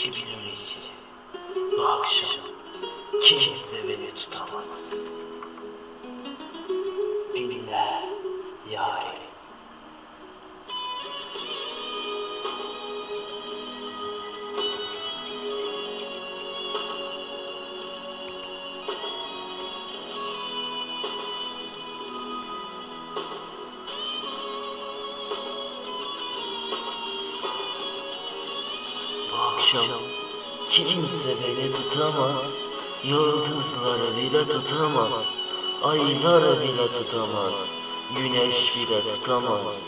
2012 Bu akşam kimse beni tutamaz akşam kimse beni tutamaz Yıldızları bile tutamaz Ayları bile tutamaz Güneş bile tutamaz.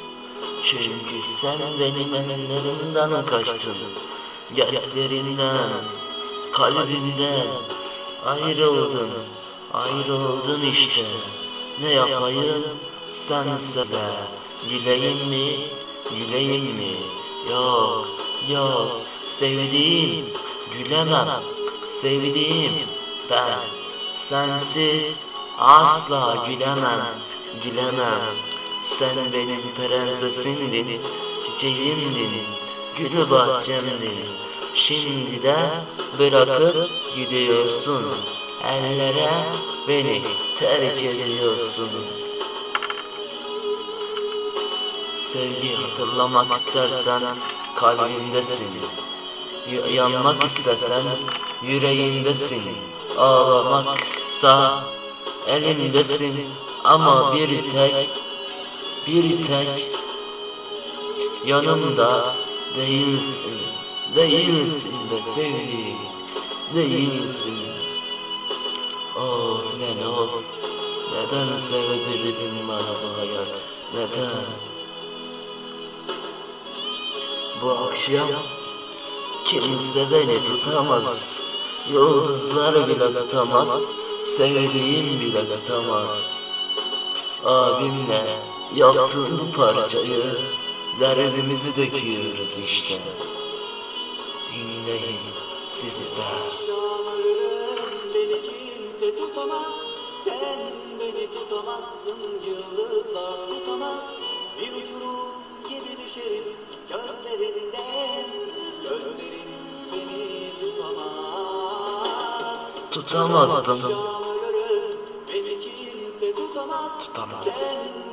Çünkü sen benim ellerimden kaçtın. Gözlerimden Kalbimden Ayrıldın. Ayrıldın işte. Ne yapayım? Sen söyle Güleyim mi? Güleyim mi? Yok yok Sevdiğim Gülemem. Sevdiğim Ben. Sensiz Asla gülemem. Gülemem. Sen benim prensesindin Çiçeğimdin Gül bahçemdin Şimdi de bırakıp gidiyorsun. Ellere beni terk ediyorsun. Sevgi hatırlamak istersen kalbimdesin Yanmak istesen yüreğimdesin Ağlamaksa elimdesin Ama bir tek bir tek yanımda değilsin. Değilsin be sevdiğim Değilsin. Oh ne ol Neden sevdirdin bana bu hayat? Neden? Bu akşam Kimse beni tutamaz. Yıldızlar bile tutamaz. Sevdiğim bile tutamaz. Abimle yaptığım parçayı Derdimizi döküyoruz işte. Dinleyin siz de Şamarım beni tutamaz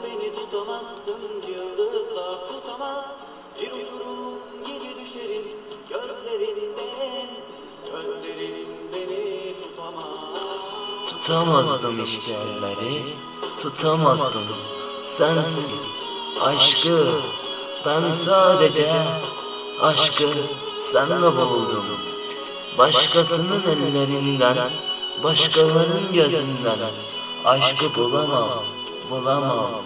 beni tutamaz Tutamazdım işte elleri. Tutamazdım. Sensiz aşkı. Ben sadece aşkı senle buldum Başkasının ellerinden Başkalarının gözünden Aşkı bulamam Bulamam.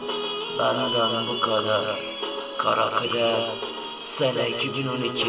Benden bu kadar Kara kalem Sene 2012